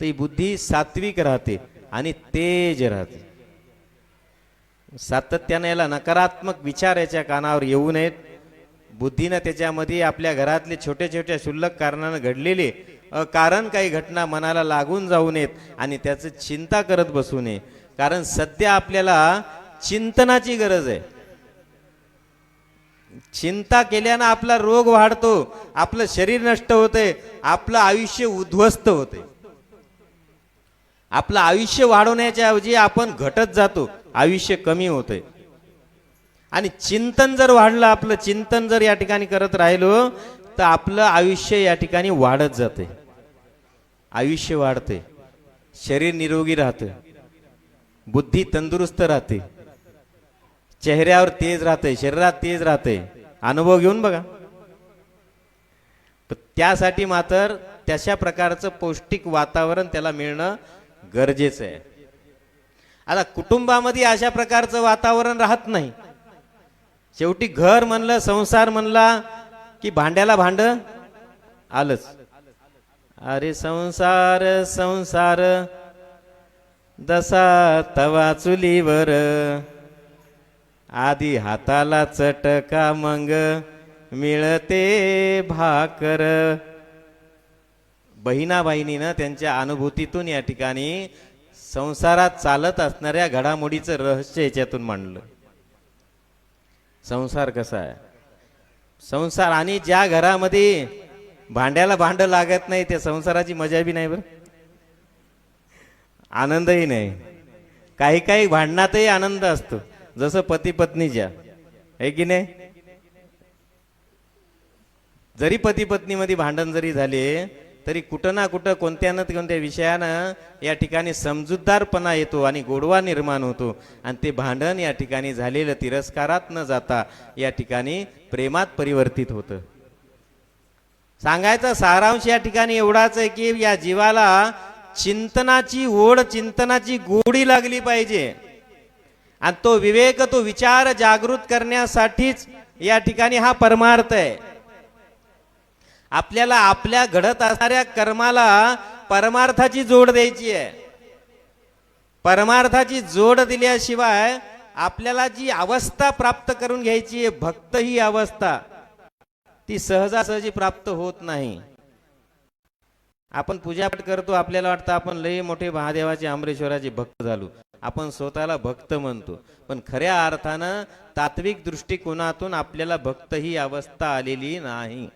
तर ही बुद्धी सात्विक राहते आणि तेज राहते. सातत्याने याला नकारात्मक विचार याच्या कानावर येऊ नयेत. बुद्धीनं त्याच्यामध्ये आपल्या घरातले छोट्या छोट्या क्षुल्लक कारणानं घडलेले कारण काही घटना मनाला लागून जाऊ नयेत आणि त्याचं चिंता करत बसू नये. कारण सध्या आपल्याला चिंतनाची गरज आहे. चिंता केल्यानं आपला रोग वाढतो आपलं शरीर नष्ट होते आपलं आयुष्य उद्ध्वस्त होते आपलं आयुष्य वाढवण्याच्या ऐवजी आपण घटत जातो आयुष्य कमी होतंय. आणि चिंतन जर वाढलं आपलं चिंतन जर या ठिकाणी करत राहिलो तर आपलं आयुष्य या ठिकाणी वाढत जाते आयुष्य वाढते शरीर निरोगी राहतं बुद्धी तंदुरुस्त राहते चेहऱ्यावर तेज राहते शरीरात तेज राहते अनुभव घेऊन बघा. त्यासाठी मात्र तशा प्रकारचं पौष्टिक वातावरण त्याला मिळणं गरजेचं आहे. आता कुटुंबामध्ये अशा प्रकारचं वातावरण राहत नाही. शेवटी घर म्हणलं संसार म्हणला की भांड्याला भांड आलंच. अरे संसार संसार दसा तवा चुलीवर आधी हाताला चटका मग मिळते भाकर. बहिणा बहिणीनं त्यांच्या अनुभूतीतून या ठिकाणी संसारात चालत असणाऱ्या घडामोडीचं रहस्य याच्यातून मांडलं. संसार कसा आहे? संसार आणि ज्या घरामध्ये भांड्याला भांड लागत नाही त्या संसाराची मजा बी नाही बरं. आनंदही नाही. काही काही भांडणातही आनंद असतो. जसं पती पत्नीच्या. आहे की नाही? जरी पती पत्नीमध्ये भांडण जरी झाले तरी कुठं ना कुठं कोणत्या ना कोणत्या विषयानं या ठिकाणी समजूतदारपणा येतो आणि गोडवा निर्माण होतो. आणि ते भांडण या ठिकाणी झालेलं तिरस्कारात न जाता या ठिकाणी प्रेमात परिवर्तित होतं. सांगायचा सारांश या ठिकाणी एवढाच आहे की या जीवाला चिंतनाची ओढ चिंतनाची गोडी लागली पाहिजे. आणि तो विवेक तो विचार जागृत करण्यासाठीच या ठिकाणी हा परमार्थ आहे. आपल्याला आपल्या घडत असणाऱ्या कर्माला परमार्थाची जोड द्यायची आहे. परमार्थाची जोड दिल्याशिवाय आपल्याला जी अवस्था प्राप्त करून घ्यायची आहे भक्त ही अवस्था ती सहजासहजी प्राप्त होत नाही. आपण पूजापाठ करतो आपल्याला वाटतं आपण लई मोठे महादेवाचे अमरेश्वराचे भक्त झालो. आपण स्वतःला भक्त म्हणतो. पण खऱ्या अर्थानं तात्विक दृष्टिकोनातून आपल्याला भक्त ही अवस्था आलेली नाही.